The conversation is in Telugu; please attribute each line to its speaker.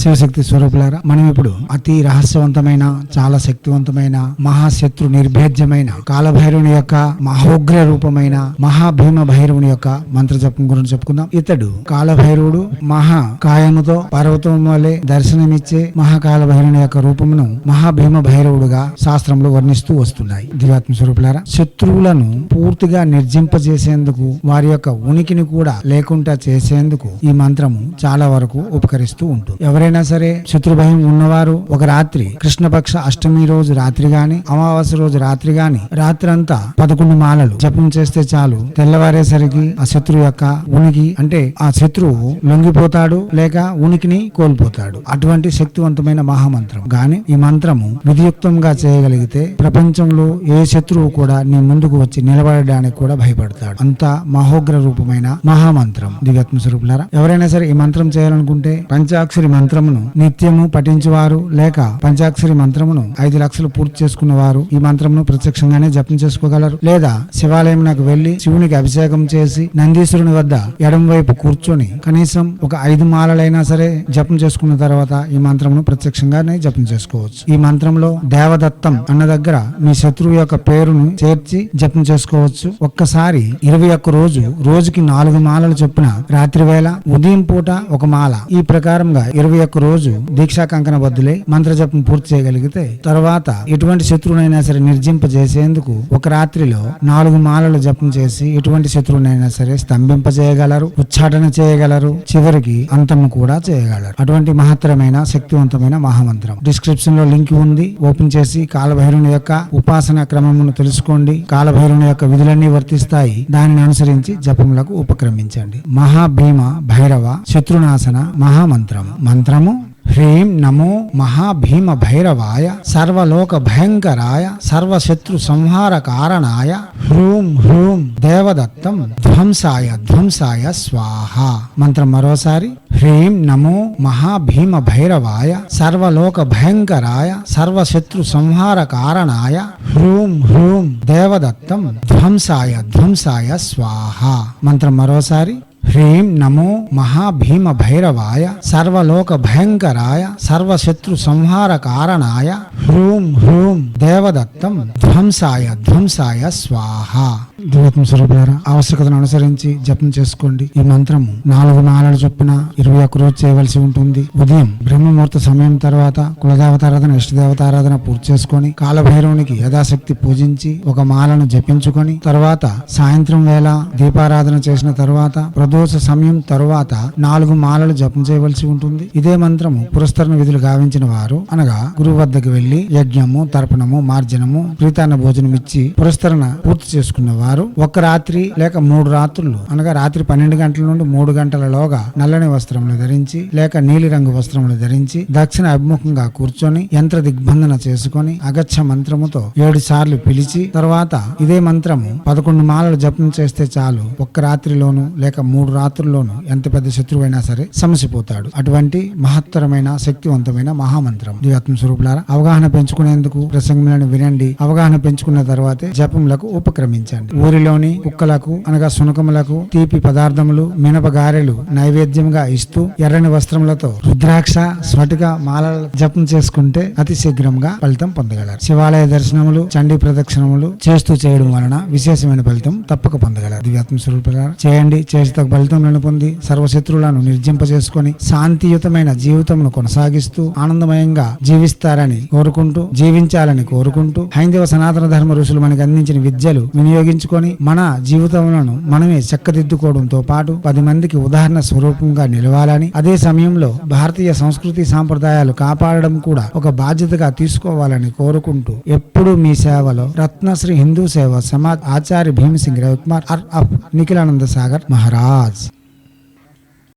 Speaker 1: శివశక్తి స్వరూపులారా మనం ఇప్పుడు అతి రహస్యవంతమైన చాలా శక్తివంతమైన మహాశత్రు నిర్భేద్యమైన కాలభైరవుని యొక్క మహోగ్ర రూపమైన మహాభీమ భైరవుని యొక్క మంత్ర జపం గురించి చెప్పుకుందాం. ఇతడు కాలభైరవుడు మహా కాయముతో పర్వతం వలె దర్శనమిచ్చే మహాకాలభైరవుని యొక్క రూపమును మహాభీమ భైరవుడుగా శాస్త్రంలో వర్ణిస్తూ వస్తున్నాయి. దివాత్మ స్వరూపులారా శత్రువులను పూర్తిగా నిర్జింపజేసేందుకు వారి యొక్క ఉనికిని కూడా లేకుండా చేసేందుకు ఈ మంత్రము చాలా వరకు ఉపకరిస్తూ ఉంటుంది. ఎవరైనా సరే శత్రుభయం ఉన్నవారు ఒక రాత్రి కృష్ణపక్ష అష్టమి రోజు రాత్రి గాని అమావాస్య రోజు రాత్రి గాని రాత్రి అంతా పదకొండు మాలలు జపం చేస్తే చాలు. తెల్లవారేసరికి ఆ శత్రువు యొక్క ఉనికి అంటే ఆ శత్రువు లొంగిపోతాడు లేక ఉనికిని కోల్పోతాడు. అటువంటి శక్తివంతమైన మహామంత్రం. గాని ఈ మంత్రము విధియుక్తంగా చేయగలిగితే ప్రపంచంలో ఏ శత్రువు కూడా నీ ముందుకు వచ్చి నిలబడడానికి కూడా భయపడతాడు. అంత మహోగ్ర రూపమైన మహామంత్రం. దివ్యాత్మ స్వరూపులారా ఎవరైనా సరే ఈ మంత్రం చేయాలనుకుంటే పంచాక్షరి మంత్రమును నిత్యము పఠించేవారు లేక పంచాక్షరి మంత్రమును ఐదు లక్షలు పూర్తి చేసుకున్న వారు ఈ మంత్రమును ప్రత్యక్షంగానే జపం చేసుకోగలరు. లేదా శివాలయం నాకు వెళ్ళి శివునికి అభిషేకం చేసి నందీశ్వరుని వద్ద ఎడం వైపు కూర్చొని కనీసం ఒక ఐదు మాలలైనా సరే జపం చేసుకున్న తర్వాత ఈ మంత్రమును ప్రత్యక్షంగానే జపం చేసుకోవచ్చు. ఈ మంత్రంలో దేవదత్తం అన్న దగ్గర మీ శత్రువు యొక్క పేరును చేర్చి జపం చేసుకోవచ్చు. ఒక్కసారి ఇరవై ఒక్క రోజు రోజుకి నాలుగు మాలలు చొప్పున రాత్రి వేళ ఉదయం పూట ఒక మాల. ఈ ప్రకారంగా ఇరవై ఒక్క రోజు దీక్షా కంకణ బద్దులై మంత్ర జపం పూర్తి చేయగలిగితే తర్వాత ఎటువంటి శత్రువునైనా సరే నిర్జింపజేసేందుకు ఒక రాత్రిలో నాలుగు మాలలు జపం చేసి ఎటువంటి శత్రువునైనా సరే స్తంభింపజేయగలరు ఉచ్చాటన చేయగలరు చివరికి అంతము కూడా చేయగలరు. అటువంటి మహత్తరమైన శక్తివంతమైన మహామంత్రం. డిస్క్రిప్షన్లో లింక్ ఉంది. ఓపెన్ చేసి కాలభైరుని యొక్క ఉపాసన క్రమమును తెలుసుకోండి. కాలభైరుని యొక్క విధులన్నీ వర్తిస్తాయి. దానిని అనుసరించి జపములకు ఉపక్రమించండి. మహాభీమ భైరవ శత్రునాశన మంత్రం మంత్రము హ్రీం నమో మహాభీమ భైరవాయ సర్వలోక భయంకరాయ సర్వశత్రు సంహార కారణాయ హ్రూం హ్రూం దేవదత్తం ధ్వంసాయ ధ్వంసాయ స్వాహ. మంత్రం మరోసారి హ్రీం నమో మహాభీమ భైరవాయ సర్వలోక భయంకరాయ సర్వశత్రు సంహార కారణాయ హ్రూం హ్రూం దేవదత్తం ధ్వంసాయ ధ్వంసాయ స్వాహ. మంత్రం మరోసారి హ్రీం నమో మహాభీమ భైరవాయ సర్వలోక భయంకరాయ సర్వశత్రు సంహార కారణాయ హ్రూం హ్రూం దేవదత్తం ధ్వంసాయ ధ్వంసాయ స్వాహ. దివ్యత్మ స్వరూపులారా ఆవశ్యకతను అనుసరించి జపం చేసుకోండి. ఈ మంత్రము నాలుగు నాలుగు చొప్పున ఇరవై ఒక్క రోజు చేయవలసి ఉంటుంది. ఉదయం బ్రహ్మముహూర్త సమయం తర్వాత కులదేవతారాధన ఇష్టదేవతారాధన పూర్తి చేసుకొని కాలభైరవునికి యథాశక్తి పూజించి ఒక మాలను జపించుకొని తర్వాత సాయంత్రం వేళ దీపారాధన చేసిన తర్వాత ప్రదోష సమయం తరువాత నాలుగు మాలలు జపం చేయవలసి ఉంటుంది. ఇదే మంత్రము పురస్కరణ విధులు గావించిన వారు అనగా గురువు వద్దకు వెళ్ళి యజ్ఞము తర్పణము మార్జనము ప్రీతాన్న భోజనం ఇచ్చి పురస్కరణ పూర్తి చేసుకున్నవారు వారు ఒక రాత్రి లేక మూడు రాత్రులు. అనగా రాత్రి పన్నెండు గంటల నుండి మూడు గంటలలోగా నల్లని వస్త్రములు ధరించి లేక నీలిరంగు వస్త్రములు ధరించి దక్షిణ అభిముఖంగా కూర్చొని యంత్ర దిగ్బంధన చేసుకొని అగచ్చ మంత్రముతో ఏడు సార్లు పిలిచి తర్వాత ఇదే మంత్రము పదకొండు మాలలు జపం చేస్తే చాలు ఒక్క రాత్రిలోను లేక మూడు రాత్రుల్లోనూ ఎంత పెద్ద శత్రువైనా సరే సమసిపోతాడు. అటువంటి మహత్తరమైన శక్తివంతమైన మహామంత్రం. దివాత్మ స్వరూపులారా అవగాహన పెంచుకునేందుకు ప్రసంగములను వినండి. అవగాహన పెంచుకున్న తర్వాతే జపములకు ఉపక్రమించండి. ఊరిలోని కుక్కలకు అనగా సునకములకు తీపి పదార్థములు మినప గారెలు నైవేద్యంగా ఇస్తూ ఎర్రని వస్త్రములతో రుద్రాక్ష స్ఫటిక మాలల జపం చేసుకుంటే అతి శీఘ్రంగా ఫలితం పొందగలరు. శివాలయ దర్శనములు చండీ ప్రదక్షిణములు చేస్తూ చేయడం వలన విశేషమైన ఫలితం తప్పక పొందగలరు. దివ్యాత్మ స్వరూపులారా చేయండి. చేసి ఫలితం ఫలితములను పొంది సర్వశత్రువులను నిర్జింపజేసుకొని శాంతియుతమైన జీవితమును కొనసాగిస్తూ ఆనందమయంగా జీవిస్తారని కోరుకుంటూ జీవించాలని కోరుకుంటూ హైందవ సనాతన ధర్మ ఋషులు మనకు అందించిన విద్యలు వినియోగించు వినియోగించుకొని మన జీవితములను మనమే చక్కదిద్దుకోవడంతో పాటు పది మందికి ఉదాహరణ స్వరూపంగా నిలవాలని అదే సమయంలో భారతీయ సంస్కృతి సాంప్రదాయాలు కాపాడడం కూడా ఒక బాధ్యతగా తీసుకోవాలని కోరుకుంటూ ఎప్పుడు మీ సేవలో రత్నశ్రీ హిందూ సేవ సమాజ్ ఆచార్య భీమసింగ్ రవికుమార్ అర్ అప్ నిఖిలానంద సాగర్ మహారాజ్.